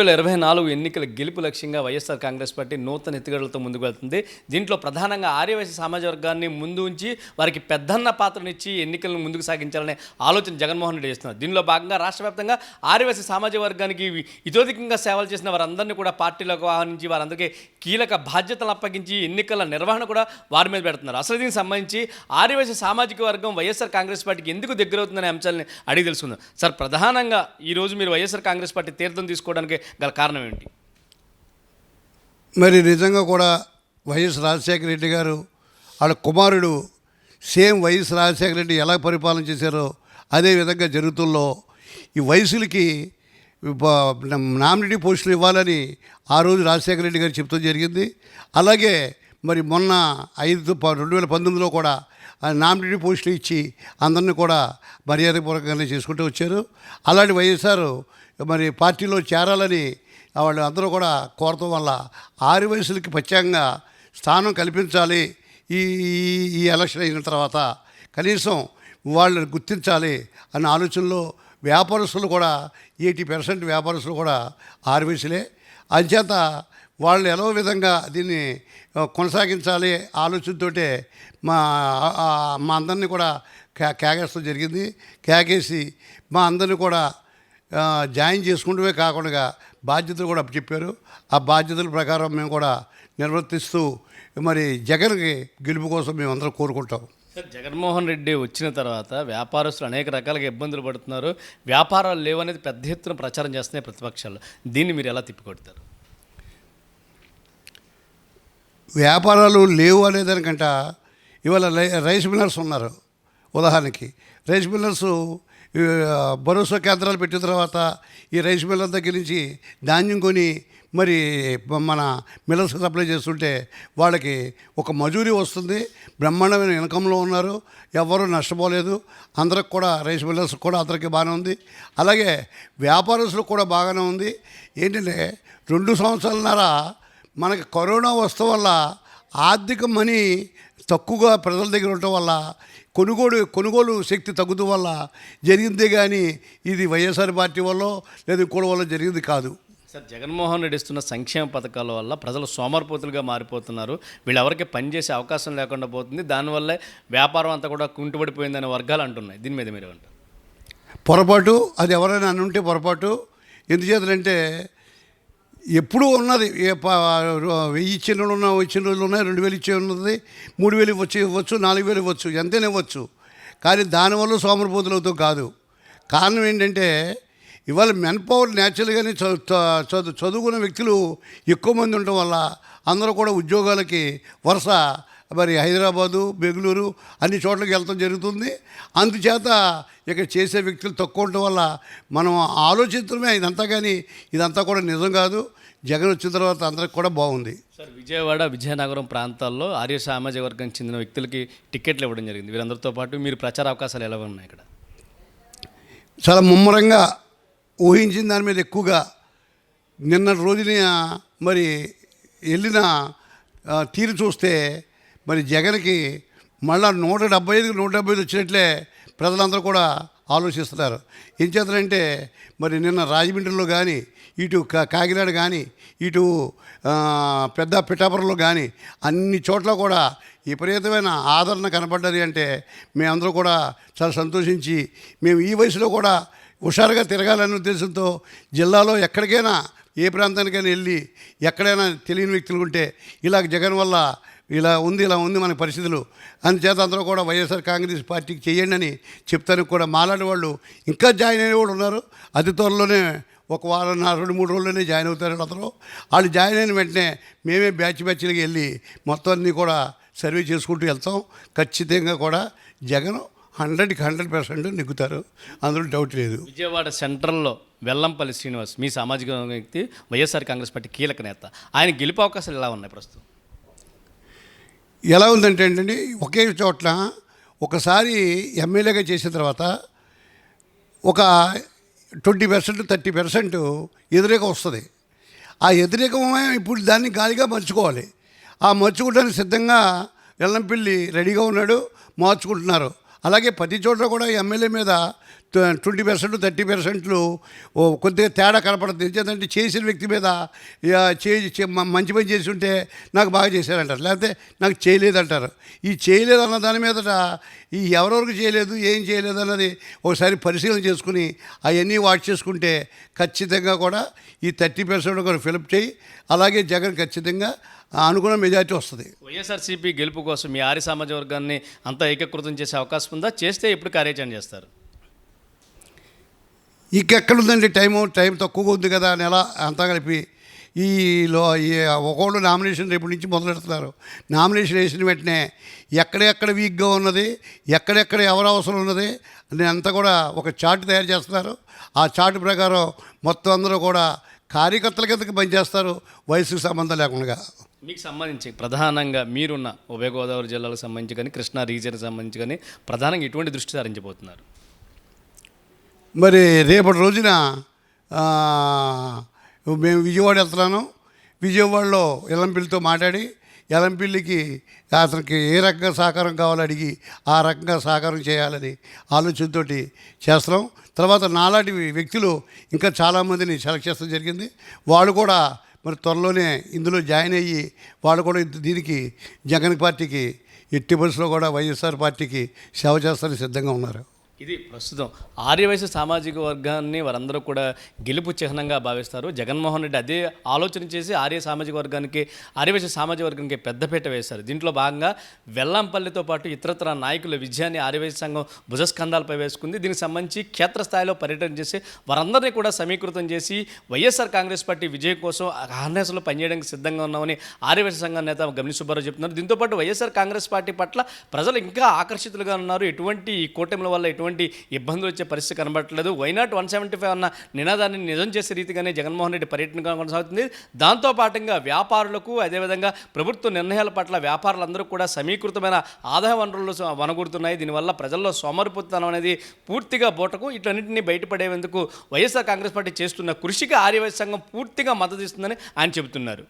వేల ఇరవై నాలుగు ఎన్నికల గెలుపు లక్ష్యంగా వైఎస్ఆర్ కాంగ్రెస్ పార్టీ నూతన ఎత్తుగడలతో ముందుకు వెళ్తుంది. దీంట్లో ప్రధానంగా ఆర్యవైశ్య సమాజ వర్గాన్ని ముందు ఉంచి వారికి పెద్దన్న పాత్రనిచ్చి ఎన్నికలను ముందుకు సాగించాలనే ఆలోచన జగన్మోహన్ రెడ్డి చేస్తున్నారు. దీనిలో భాగంగా రాష్ట్ర వ్యాప్తంగా ఆర్యవైశ్య సామాజిక వర్గానికి ఇతోధికంగా సేవలు చేసిన వారందరినీ కూడా పార్టీలోకి ఆహ్వానించి వారందరికీ కీలక బాధ్యతలు అప్పగించి ఎన్నికల నిర్వహణ కూడా వారి మీద పెడుతున్నారు. అసలు దీనికి సంబంధించి ఆర్యవైశ్య సామాజిక వర్గం వైఎస్ఆర్ కాంగ్రెస్ పార్టీకి ఎందుకు దగ్గరవుతుందనే అంశాలని అడిగి తెలుసుకుందాం. సార్ ప్రధానంగా ఈరోజు మీరు వైఎస్ఆర్ కాంగ్రెస్ పార్టీ తీర్థం తీసుకోవడానికి గల కారణం ఏంటి మరి నిజంగా కూడా వైఎస్ రాజశేఖర రెడ్డి గారు వాళ్ళ కుమారుడు సేమ్ వైఎస్ రాజశేఖర రెడ్డి ఎలా పరిపాలన చేశారో అదే విధంగా జరుగుతుల్లో ఈ వయసులకి నామినేటివ్ పోస్టులు ఇవ్వాలని ఆ రోజు రాజశేఖర రెడ్డి గారు చెప్తూ జరిగింది. అలాగే మరి మొన్న ఐదు రెండు వేల పంతొమ్మిదిలో కూడా ఆ పోస్టులు ఇచ్చి అందరిని కూడా మర్యాదపూర్వకంగానే చేసుకుంటూ వచ్చారు. అలాంటి వైఎస్ఆర్ మరి పార్టీలో చేరాలని వాళ్ళు అందరూ కూడా కోరటం వల్ల ఆరు వయసులకి ప్రత్యేకంగా స్థానం కల్పించాలి. ఈ ఈ- ఈ ఎలక్షన్ అయిన తర్వాత కనీసం వాళ్ళని గుర్తించాలి అన్న ఆలోచనలో వ్యాపారస్తులు కూడా ఎయిటీ పర్సెంట్ వ్యాపారస్తులు కూడా ఆరు వయసులే. అంచేత వాళ్ళు ఎలా విధంగా దీన్ని కొనసాగించాలి ఆలోచనతోటే మా మా అందరినీ కూడా కే కేకేస్తూ జరిగింది. కేకేసి మా అందరినీ కూడా జాయిన్ చేసుకుంటూనే కాకుండా బాధ్యతలు కూడా చెప్పారు. ఆ బాధ్యతల ప్రకారం మేము కూడా నిర్వర్తిస్తూ మరి జగన్కి గెలుపు కోసం మేము అందరం కోరుకుంటాం. సార్ జగన్మోహన్ రెడ్డి వచ్చిన తర్వాత వ్యాపారస్తులు అనేక రకాలుగా ఇబ్బందులు పడుతున్నారు. వ్యాపారాలు లేవనేది పెద్ద ఎత్తున ప్రచారం చేస్తున్నాయి ప్రతిపక్షాలు. దీన్ని మీరు ఎలా తిప్పికొడతారు? వ్యాపారాలు లేవు అనేదానికంట ఇవాళ రైస్ మిల్లర్స్ ఉన్నారు. ఉదాహరణకి రైస్ మిల్లర్స్ భరోసా కేంద్రాలు పెట్టిన తర్వాత ఈ రైస్ మిల్ దగ్గర నుంచి ధాన్యం కొని మరి మన మిల్లర్స్కి సప్లై చేస్తుంటే వాళ్ళకి ఒక మజూరీ వస్తుంది. బ్రహ్మాండమైన ఇన్కంలో ఉన్నారు. ఎవరు నష్టపోలేదు. అందరికి కూడా రైస్ మిల్లర్స్ కూడా అందరికీ బాగానే ఉంది. అలాగే వ్యాపారస్తులకు కూడా బాగానే ఉంది. ఏంటంటే రెండు సంవత్సరాలన్నర మనకి కరోనా వస్తు వల్ల ఆర్థిక మనీ తక్కువగా ప్రజల దగ్గర ఉండటం వల్ల కొనుగోలు కొనుగోలు శక్తి తగ్గుతూ వల్ల జరిగిందే కానీ ఇది వైఎస్ఆర్ పార్టీ వల్ల లేదా ఇంకోటి వల్ల జరిగింది కాదు. సార్ జగన్మోహన్ రెడ్డి ఇస్తున్న సంక్షేమ పథకాల వల్ల ప్రజలు సోమరిపోతులుగా మారిపోతున్నారు. వీళ్ళెవరికి పనిచేసే అవకాశం లేకుండా పోతుంది. దానివల్లే వ్యాపారం అంతా కూడా కుంటుపడిపోయిందనే వర్గాలు అంటున్నాయి. దీని మీద మీరు అంటారు పొరపాటు అది ఎవరైనా అనుంటే పొరపాటు. ఎందుచేతంటే ఎప్పుడూ ఉన్నది. వెయ్యి ఇచ్చిన రోజులు ఉన్న ఇచ్చిన రోజులు ఉన్నాయి రెండు వేలు ఇచ్చే ఉన్నది. మూడు వేలు ఇవ్వచ్చు ఇవ్వచ్చు నాలుగు వేలు ఇవ్వచ్చు ఎంతైనా ఇవ్వచ్చు. కానీ దానివల్ల సోమరిపోతులు అవుతాం కాదు. కారణం ఏంటంటే ఇవాళ మెన్ పవర్ న్యాచురల్గానే చదువు చదువు చదువుకున్న వ్యక్తులు ఎక్కువ మంది ఉండటం వల్ల అందరూ కూడా ఉద్యోగాలకి వరుస మరి హైదరాబాదు బెంగళూరు అన్ని చోట్లకి వెళ్తాం జరుగుతుంది. అందుచేత ఇక్కడ చేసే వ్యక్తులు తక్కువ ఉండటం వల్ల మనం ఆలోచించడమే ఇదంతా కానీ ఇదంతా కూడా నిజం కాదు. జగన్ వచ్చిన తర్వాత అందరికి కూడా బాగుంది. సార్ విజయవాడ విజయనగరం ప్రాంతాల్లో ఆర్య సామాజిక వర్గానికి చెందిన వ్యక్తులకి టికెట్లు ఇవ్వడం జరిగింది. వీరందరితో పాటు మీరు ప్రచార అవకాశాలు ఎలా ఉన్నాయి ఇక్కడ? చాలా ముమ్మరంగా ఊహించిన దాని మీద ఎక్కువగా నిన్నటి రోజున మరి వెళ్ళిన తీరు చూస్తే మరి జగన్కి మళ్ళా నూట డెబ్బై ఐదుకి నూట డెబ్బై ఐదు వచ్చినట్లే ప్రజలందరూ కూడా ఆలోచిస్తున్నారు. ఏం చేస్తారంటే మరి నిన్న రాజమండ్రిలో కానీ ఇటు కా కాకినాడ కానీ ఇటు పెద్ద పిఠాపురంలో కానీ అన్ని చోట్ల కూడా విపరీతమైన ఆదరణ కనపడ్డది అంటే మేమందరూ కూడా చాలా సంతోషించి మేము ఈ వయసులో కూడా హుషారుగా తిరగాలనే ఉద్దేశంతో జిల్లాలో ఎక్కడికైనా ఏ ప్రాంతానికైనా వెళ్ళి ఎక్కడైనా తెలియని వ్యక్తులు ఉంటే ఇలా జగన్ వల్ల ఇలా ఉంది ఇలా ఉంది మన పరిస్థితులు. అందుచేత అందరూ కూడా వైఎస్ఆర్ కాంగ్రెస్ పార్టీకి చేయండి అని చెప్తానికి కూడా మాలాంటి వాళ్ళు ఇంకా జాయిన్ అయిన వాళ్ళు ఉన్నారు. అతి త్వరలోనే ఒక వారం నా రెండు మూడు రోజుల్లోనే జాయిన్ అవుతారు అందరూ వాళ్ళు జాయిన్ అయిన వెంటనే మేమే బ్యాచ్ బ్యాచ్లకి వెళ్ళి మొత్తం అన్నీ కూడా సర్వే చేసుకుంటూ వెళ్తాం. ఖచ్చితంగా కూడా జగన్ హండ్రెడ్కి హండ్రెడ్ పర్సెంట్ నెగ్గుతారు. అందులో డౌట్ లేదు. విజయవాడ సెంట్రల్లో వెల్లంపల్లి శ్రీనివాస్ మీ సామాజిక వ్యక్తి వైఎస్ఆర్ కాంగ్రెస్ పార్టీ కీలక నేత. ఆయన గెలుపు అవకాశాలు ఎలా ఉన్నాయి ప్రస్తుతం? ఎలా ఉందంటే ఏంటండి ఒకే చోట్ల ఒకసారి ఎమ్మెల్యేగా చేసిన తర్వాత ఒక ట్వంటీ పర్సెంట్ థర్టీ పర్సెంట్ ఎదురేకం వస్తుంది. ఆ ఎదురేకమే ఇప్పుడు దాన్ని గాలిగా మర్చుకోవాలి. ఆ మర్చుకోవడానికి సిద్ధంగా ఎల్లంపిల్లి రెడీగా ఉన్నాడు మార్చుకుంటున్నారు. అలాగే ప్రతి చోట్ల కూడా ఎమ్మెల్యే మీద ట్వంటీ పర్సెంట్ థర్టీ పర్సెంట్లు ఓ కొద్దిగా తేడా కనపడుతుంది. ఎందుకంటే చేసిన వ్యక్తి మీద చేసి మంచి పని చేసి ఉంటే నాకు బాగా చేశారంటారు. లేకపోతే నాకు చేయలేదంటారు. ఈ చేయలేదు అన్న దాని మీదట ఈ ఎవరెవరికి చేయలేదు ఏం చేయలేదు అన్నది ఒకసారి పరిశీలన చేసుకుని అవన్నీ వాచ్ చేసుకుంటే ఖచ్చితంగా కూడా ఈ థర్టీ పర్సెంట్ కూడా ఫిలప్ చేయి. అలాగే జగన్ ఖచ్చితంగా అనుకున్న మెజార్టీ వస్తుంది. వైఎస్ఆర్సీపీ గెలుపు కోసం మీ ఆర్య సామాజిక వర్గాన్ని అంతా ఏకీకృతం చేసే అవకాశం ఉందా? చేస్తే ఎప్పుడు కార్యాచరణ చేస్తారు? ఇంకెక్కడుందండి టైము? టైం తక్కువగా ఉంది కదా నెల అంతా కలిపి ఈ లో ఈ నామినేషన్ రేపు నుంచి మొదలెడుతున్నారు. నామినేషన్ వేసిన వెంటనే ఎక్కడెక్కడ వీక్గా ఉన్నది ఎక్కడెక్కడ ఎవరు అవసరం ఉన్నది అని అంతా కూడా ఒక చార్ట్ తయారు చేస్తున్నారు. ఆ చార్ట్ ప్రకారం మొత్తం అందరూ కూడా కార్యకర్తల కిందకి పనిచేస్తారు వయసుకు సంబంధం లేకుండా. మీకు సంబంధించి ప్రధానంగా మీరున్న ఉభయ గోదావరి జిల్లాలకు సంబంధించి కానీ కృష్ణా రీజియన్కి సంబంధించి కానీ ప్రధానంగా ఎటువంటి దృష్టి సారించబోతున్నారు. మరి రేపటి రోజున మేము విజయవాడ వెళ్తున్నాను. విజయవాడలో ఎలంపిల్లితో మాట్లాడి ఎలంపిల్లికి అతనికి ఏ రకంగా సహకారం కావాలో అడిగి ఆ రకంగా సహకారం చేయాలని ఆలోచనతో చేస్తున్నాం. తర్వాత నాలాంటి వ్యక్తులు ఇంకా చాలామందిని సెలెక్ట్ చేస్తూ జరిగింది. వాళ్ళు కూడా మరి త్వరలోనే ఇందులో జాయిన్ అయ్యి వాళ్ళు కూడా దీనికి జగన్ పార్టీకి ఎట్టి బస్సులో కూడా వైఎస్ఆర్ పార్టీకి సేవ చేస్తారని సిద్ధంగా ఉన్నారు. ఇది ప్రస్తుతం ఆర్యవైశ్య సామాజిక వర్గాన్ని వారందరూ కూడా గెలుపు చిహ్నంగా భావిస్తారు. జగన్మోహన్ రెడ్డి అదే ఆలోచన చేసి ఆర్య సామాజిక వర్గానికి ఆర్యవైశ్య సామాజిక వర్గానికి పెద్దపీట వేశారు. దీంట్లో భాగంగా వెల్లంపల్లితో పాటు ఇతరత్ర నాయకుల విజయాన్ని ఆర్యవైశ్య సంఘం భుజస్కంధాలపై వేసుకుంది. దీనికి సంబంధించి క్షేత్రస్థాయిలో పర్యటన చేసి వారందరినీ కూడా సమీకృతం చేసి వైఎస్ఆర్ కాంగ్రెస్ పార్టీ విజయం కోసం హార్నెస్లో పనిచేయడానికి సిద్ధంగా ఉన్నామని ఆర్యవైశ్య సంఘం నేత గమని సుబ్బారావు చెప్తున్నారు. దీంతోపాటు వైఎస్ఆర్ కాంగ్రెస్ పార్టీ పట్ల ప్రజలు ఇంకా ఆకర్షితులుగా ఉన్నారు. ఎటువంటి ఈ కూటమిల వల్ల ఎటువంటి ఇబ్బందులు వచ్చే పరిస్థితి కనబడట్లేదు. వైనాట్ వన్ సెవెంటీ ఫైవ్ అన్న నినాదాన్ని నిజం చేసే రీతిగానే జగన్మోహన్ రెడ్డి పర్యటన కొనసాగుతుంది. దాంతో పాటుగా వ్యాపారులకు అదేవిధంగా ప్రభుత్వ నిర్ణయాల పట్ల వ్యాపారులందరూ కూడా సమీకృతమైన ఆదాయ వనరులు స- వనగూడుతున్నాయి. దీనివల్ల ప్రజల్లో సోమరిపోతనం అనేది పూర్తిగా బోటకు ఇటన్నింటినీ బయటపడేందుకు వైఎస్ఆర్ కాంగ్రెస్ పార్టీ చేస్తున్న కృషికి ఆర్యవైశ్య సంఘం పూర్తిగా మద్దతు ఇస్తుందని ఆయన చెబుతున్నారు.